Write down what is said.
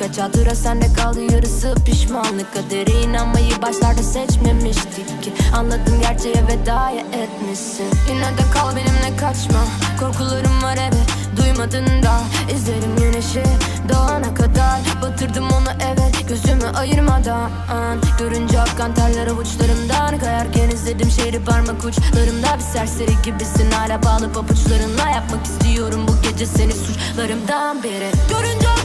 Kaç hatıra sende kaldı yarısı pişmanlık. Kadere inanmayı başlarda seçmemiştik ki. Anladım gerçeğe vedaya etmişsin. Yine de kal benimle kaçma. Korkularım var evet duymadın da. İzlerim güneşi doğana kadar. Batırdım onu evet gözümü ayırmadan. Görünce akan terler avuçlarımdan Kayarken izledim şehri parmak uçlarımda. Bir serseri gibisin hala bağlı papuçlarınla Yapmak istiyorum. Bu gece seni suçlarımdan beri. Görünce